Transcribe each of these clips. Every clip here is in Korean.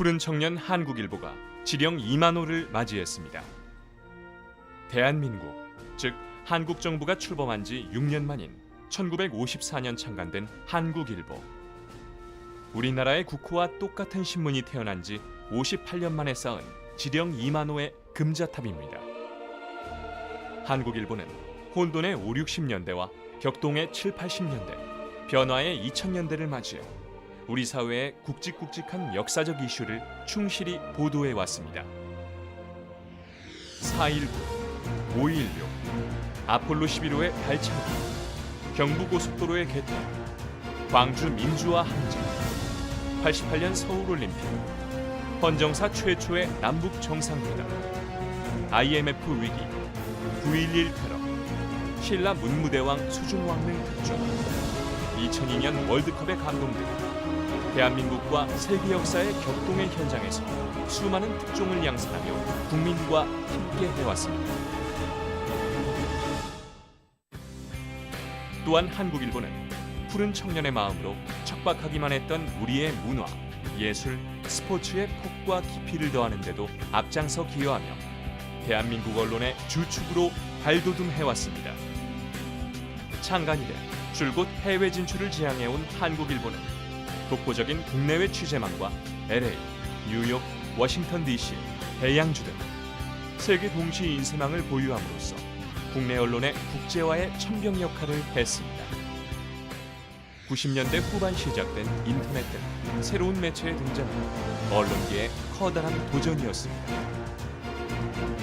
푸른 청년 한국일보가 지령 2만 호를 맞이했습니다. 대한민국, 즉 한국 정부가 출범한 지 6년 만인 1954년 창간된 한국일보. 우리나라의 국호와 똑같은 신문이 태어난 지 58년 만에 쌓은 지령 2만 호의 금자탑입니다. 한국일보는 혼돈의 5, 60년대와 격동의 7, 80년대, 변화의 2000년대를 맞이해 우리 사회의 굵직굵직한 역사적 이슈를 충실히 보도해 왔습니다. 4.19, 5.16, 아폴로 11호의 발차기, 경부고속도로의 개통, 광주 민주화 항쟁, 88년 서울올림픽, 헌정사 최초의 남북 정상회담, IMF 위기, 9.11 테러, 신라 문무대왕 수중왕릉 특종, 2002년 월드컵의 감동 등 대한민국과 세계 역사의 격동의 현장에서 수많은 특종을 양산하며 국민과 함께 해왔습니다. 또한 한국일보는 푸른 청년의 마음으로 척박하기만 했던 우리의 문화, 예술, 스포츠의 폭과 깊이를 더하는데도 앞장서 기여하며 대한민국 언론의 주축으로 발돋움해왔습니다. 창간 이래 줄곧 해외 진출을 지향해온 한국일보는 독보적인 국내외 취재망과 LA, 뉴욕, 워싱턴 DC, 대양주 등 세계 동시 인쇄망을 보유함으로써 국내 언론의 국제화의 천병 역할을 했습니다. 90년대 후반 시작된 인터넷 등 새로운 매체의 등장은 언론계의 커다란 도전이었습니다.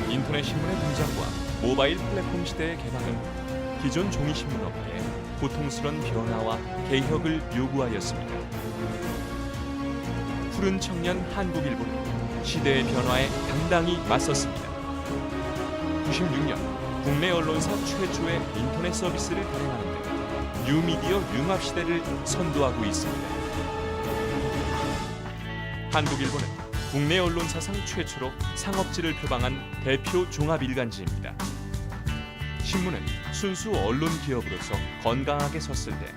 인터넷 신문의 등장과 모바일 플랫폼 시대의 개방은 기존 종이 신문 업계에 고통스런 변화와 개혁을 요구하였습니다. 푸른 청년 한국일보는 시대의 변화에 당당히 맞섰습니다. 96년 국내 언론사 최초의 인터넷 서비스를 발행하는 등 뉴미디어 융합 시대를 선도하고 있습니다. 한국일보는 국내 언론 사상 최초로 상업지를 표방한 대표 종합 일간지입니다. 신문은 순수 언론 기업으로서 건강하게 섰을 때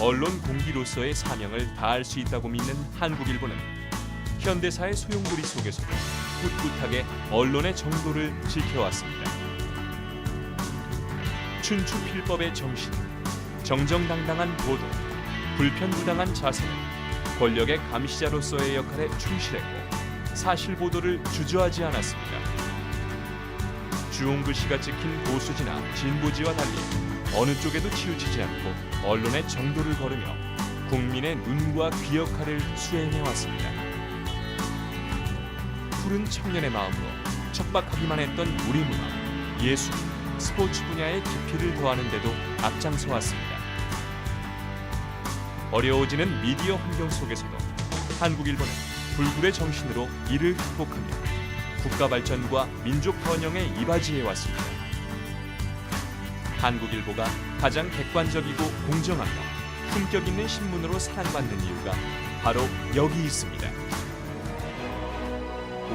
언론 공기로서의 사명을 다할 수 있다고 믿는 한국일보는 현대사의 소용돌이 속에서도 꿋꿋하게 언론의 정도를 지켜왔습니다. 춘추필법의 정신, 정정당당한 보도, 불편부당한 자세는 권력의 감시자로서의 역할에 충실했고 사실 보도를 주저하지 않았습니다. 주홍글씨가 찍힌 보수지나 진보지와 달리 어느 쪽에도 치우치지 않고 언론의 정도를 걸으며 국민의 눈과 귀 역할을 수행해 왔습니다. 푸른 청년의 마음으로 척박하기만 했던 우리 문화, 예술, 스포츠 분야의 깊이를 더하는 데도 앞장서 왔습니다. 어려워지는 미디어 환경 속에서도 한국일보는 불굴의 정신으로 이를 극복하며 국가 발전과 민족 번영에 이바지해 왔습니다. 한국일보가 가장 객관적이고 공정하며 품격 있는 신문으로 사랑받는 이유가 바로 여기 있습니다.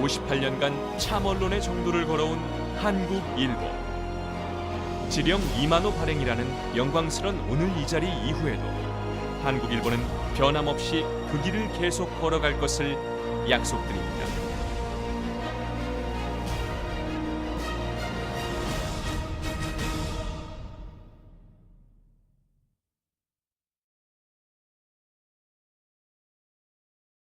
58년간 참 언론의 정도를 걸어온 한국일보. 지령 2만호 발행이라는 영광스런 오늘 이 자리 이후에도 한국일보는 변함없이 그 길을 계속 걸어갈 것을 약속드립니다.